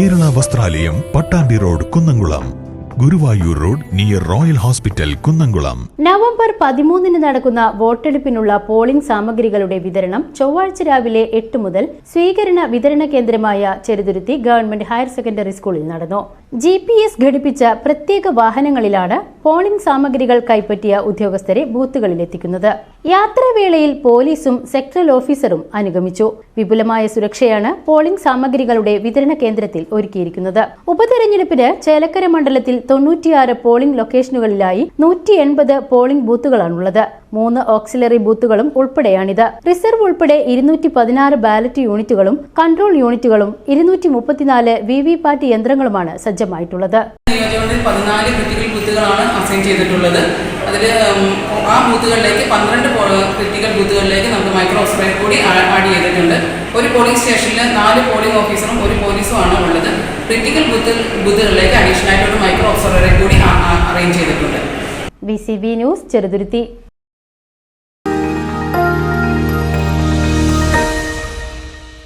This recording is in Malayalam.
Kalalayam Pattambi road Kunnamkulam. Guruvayur road near royal hospital Kunnamkulam. November പതിമൂന്നിന് നടക്കുന്ന വോട്ടെടുപ്പിനുള്ള പോളിംഗ് സാമഗ്രികളുടെ വിതരണം ചൊവ്വാഴ്ച രാവിലെ എട്ട് മുതൽ സ്വീകരണ വിതരണ കേന്ദ്രമായ ചെറുതുരുത്തി ഗവൺമെന്റ് ഹയർ സെക്കൻഡറി സ്കൂളിൽ നടന്നു. ജി പി എസ് ഘടിപ്പിച്ച പ്രത്യേക വാഹനങ്ങളിലാണ് പോളിംഗ് സാമഗ്രികൾ കൈപ്പറ്റിയ ഉദ്യോഗസ്ഥരെ ബൂത്തുകളിലെത്തിക്കുന്നത്. യാത്രാവേളയിൽ പോലീസും സെക്ടറൽ ഓഫീസറും അനുഗമിച്ചു. വിപുലമായ സുരക്ഷയാണ് പോളിംഗ് സാമഗ്രികളുടെ വിതരണ കേന്ദ്രത്തിൽ ഒരുക്കിയിരിക്കുന്നത്. ഉപതെരഞ്ഞെടുപ്പിന് ചേലക്കര മണ്ഡലത്തിൽ തൊണ്ണൂറ്റിയാറ് പോളിംഗ് ലൊക്കേഷനുകളിലായി നൂറ്റി എൺപത് പോളിംഗ് ബൂത്തുകളാണുള്ളത്. മൂന്ന് ഓക്സിലറി ബൂത്തുകളും ഉൾപ്പെടെയാണിത്. റിസർവ് ഉൾപ്പെടെ ഇരുന്നൂറ്റി പതിനാറ് ബാലറ്റ് യൂണിറ്റുകളും കൺട്രോൾ യൂണിറ്റുകളും ഇരുന്നൂറ്റി മുപ്പത്തിനാല് വി വി പാറ്റ് യന്ത്രങ്ങളുമാണ് സജ്ജമായിട്ടുള്ളത്. പതിനാല് ക്രിട്ടിക്കൽ അസൈൻ ചെയ്തിട്ടുള്ളത്. അതിൽ ആ ബൂത്തുകളിലേക്ക് പന്ത്രണ്ട് ക്രിട്ടിക്കൽ ബൂത്തുകളിലേക്ക് നമുക്ക് മൈക്രോ ഓഫീസറെ കൂടി ആഡ് ചെയ്തിട്ടുണ്ട്. ഒരു പോളിംഗ് സ്റ്റേഷനിൽ നാല് പോളിംഗ് ഓഫീസറും ഒരു പോലീസും ആണ് ഉള്ളത്. ക്രിട്ടിക്കൽ ബൂത്ത് ബൂത്തുകളിലേക്ക് അഡീഷണൽ ആയിട്ട് ഒരു മൈക്രോ ഓഫീസറെ കൂടി അറേഞ്ച് ചെയ്തിട്ടുണ്ട്. B C B news Cheruthuruthy.